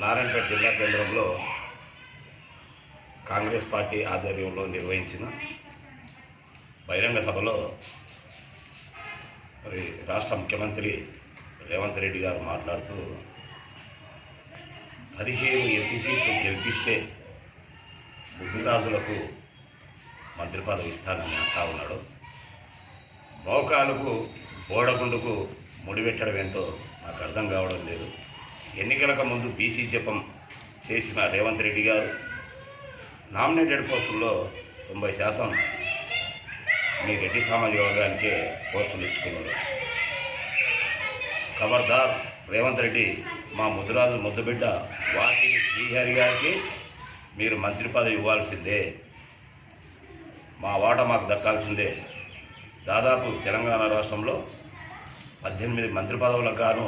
నారాయణపేట జిల్లా కేంద్రంలో కాంగ్రెస్ పార్టీ ఆధ్వర్యంలో నిర్వహించిన బహిరంగ సభలో మరి రాష్ట్ర ముఖ్యమంత్రి రేవంత్ రెడ్డి గారు మాట్లాడుతూ పదిహేను ఎంపీ సీట్లు గెలిపిస్తే బుద్ధిరాజులకు మంత్రి పదవి ఇస్తానని అంటా ఉన్నాడు. మోకాలకు బోడగుండుకు ముడిపెట్టడం ఏంటో నాకు అర్థం కావడం లేదు. ఎన్నికలకు ముందు బీసీ జపం చేసిన రేవంత్ రెడ్డి గారు నామినేటెడ్ పోస్టుల్లో తొంభై శాతం మీ రెడ్డి సామాజిక వర్గానికే పోస్టులు ఇచ్చుకున్నారు. ఖబర్దార్ రేవంత్ రెడ్డి మా ముద్దురాజు ముద్దుబిడ్డ వాకిటి శ్రీహరి గారికి మీరు మంత్రి పదవి ఇవ్వాల్సిందే. మా వాట మాకు దక్కాల్సిందే. దాదాపు తెలంగాణ రాష్ట్రంలో పద్దెనిమిది మంత్రి పదవులకు గాను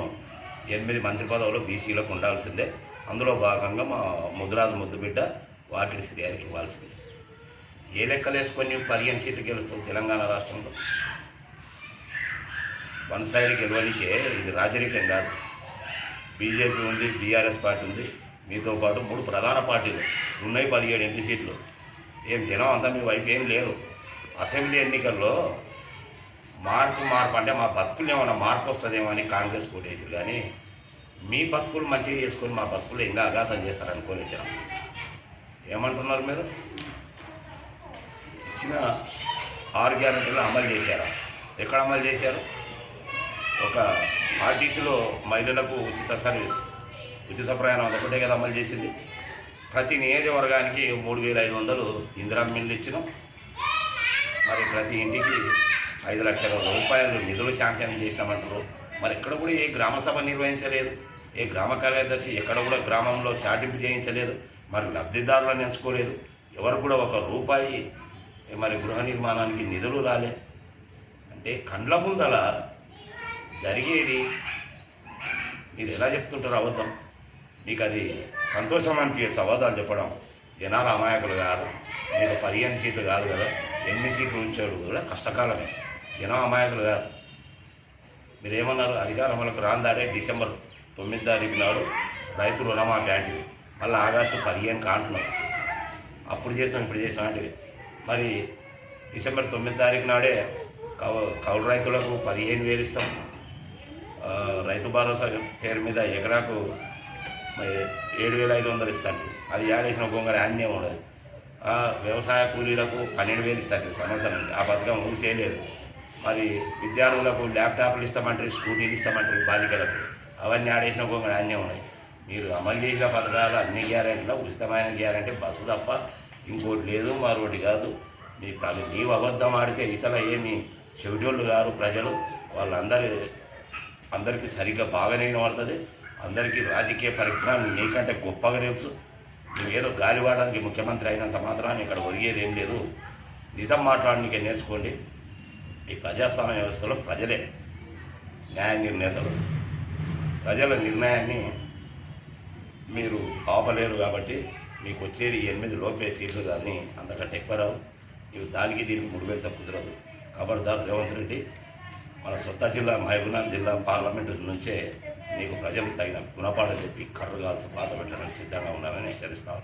ఎనిమిది మంత్రి పదవులు బీసీలకు ఉండాల్సిందే. అందులో భాగంగా మా ముద్రాజు ముద్దుబిడ్డ వాటిడి శ్రీ గారికి ఇవ్వాల్సిందే. ఏ లెక్కలు వేసుకొని పదిహేను సీట్లు గెలుస్తావు తెలంగాణ రాష్ట్రంలో? వన్ సైడ్ గెలవనికే ఇది రాజరికం కాదు. బీజేపీ ఉంది బీఆర్ఎస్ పార్టీ ఉంది. మీతో పాటు మూడు ప్రధాన పార్టీలు ఉన్నాయి పదిహేడు ఎంపీ సీట్లు. ఏం జనం అంతా మీ వైపు ఏం లేరు. అసెంబ్లీ ఎన్నికల్లో మార్పు మార్పు అంటే మా బతుకులు ఏమైనా మార్పు వస్తుందేమో అని కాంగ్రెస్ కోటేసారు కానీ మీ బతుకులు మంచిగా చేసుకొని మా బతుకులు ఇంకా అఘాతం చేస్తారనుకోలేదు జనం. ఏమంటున్నారు మీరు? ఇచ్చిన ఆరు గ్యారెంటీలు అమలు చేశారా? ఎక్కడ అమలు చేశారు? ఒక ఆర్టీసీలో మహిళలకు ఉచిత సర్వీస్ ఉచిత ప్రయాణం అదొకటే కదా అమలు చేసింది. ప్రతి నియోజకవర్గానికి మూడు వేల ఐదు వందలు ఇందిరా మిల్లు ఇచ్చినాం. మరి ప్రతి ఇంటికి ఐదు లక్షల రూపాయలు నిధులు శాంక్షన్ చేసినామంటారు మరి ఎక్కడ కూడా ఏ గ్రామ సభ నిర్వహించలేదు. ఏ గ్రామ కార్యదర్శి ఎక్కడ కూడా గ్రామంలో చాటింపు చేయించలేదు. మరి లబ్ధిదారులను ఎంచుకోలేదు. ఎవరు కూడా ఒక రూపాయి మరి గృహ నిర్మాణానికి నిధులు రాలే. అంటే కండ్ల ముందల జరిగేది మీరు ఎలా చెప్తుంటారు అబద్ధం. మీకు అది సంతోషం అనిపించచ్చు అబద్ధాలు చెప్పడం. జనాలు అమాయకులు కాదు. మీకు పదిహేను సీట్లు కాదు కదా. ఎన్ని సీట్లు ఉంచాడు కూడా కష్టకాలమే. జనం అమాయకులు కాదు. మీరేమన్నారు? అధికారంలోకి రాందాడే డిసెంబర్ తొమ్మిది తారీఖు నాడు రైతు రుణమాఫీ అంటే మళ్ళీ ఆగస్టు పదిహేను కాంటున్నారు అప్పుడు చేసాం ఇప్పుడు చేసాం అంటే. మరి డిసెంబర్ తొమ్మిది తారీఖు నాడే కౌ కౌలు రైతులకు పదిహేను వేలు ఇస్తాం. రైతు భరోసా పేరు మీద ఎకరాకు ఏడు వేల ఐదు వందలు ఇస్తాను అది ఏడేసిన గొంగళి అన్నీ ఉండదు. వ్యవసాయ కూలీలకు పన్నెండు వేలు ఇస్తాను సంవత్సరం ఆ పథకం ఊసేయలేదు మరి విద్యార్థులకు ల్యాప్టాప్లు ఇస్తామంటారు స్కూటీలు ఇస్తామంటారు బాలికలకు. అవన్నీ ఆడేసిన గొంగడ అన్నీ ఉన్నాయి. మీరు అమలు చేసిన పథకాలు అన్ని గ్యారెంటీలో ఉచితమైన గ్యారెంటీ బస్సు తప్ప ఇంకోటి లేదు మరొకటి కాదు. మీ ప్ర- నీవు అబద్ధం ఆడితే ఇతర ఏమి చెవిటోళ్ళు గారు ప్రజలు. వాళ్ళందరి అందరికీ సరిగ్గా బాగానే పడుతుంది అందరికీ రాజకీయ పరిజ్ఞానం నీకంటే గొప్పగా తెలుసు. నువ్వేదో ఏదో గాలివాడడానికి ముఖ్యమంత్రి అయినంత మాత్రాన్ని ఇక్కడ ఒరిగేది ఏం లేదు. నిజం మాట్లాడడానికి నేర్చుకోండి. ఈ ప్రజాస్వామ్య వ్యవస్థలో ప్రజలే న్యాయ నిర్ణేతలు. ప్రజల నిర్ణయాన్ని మీరు ఆపలేరు కాబట్టి మీకు వచ్చేది ఎనిమిది లోపే సీట్లు కానీ అంతకంటే ఎక్కువ రావు. నీవు దానికి దీనికి ముడిపెడతా కుదరదు. ఖబర్దార్ రేవంత్ రెడ్డి మన సొంత జిల్లా మహబూబ్నగర్ జిల్లా పార్లమెంటు నుంచే నీకు ప్రజలకు తగిన గుణపాఠం చెప్పి కర్రు కాల్సి పాత పెట్టడానికి సిద్ధంగా ఉన్నారని హెచ్చరిస్తాను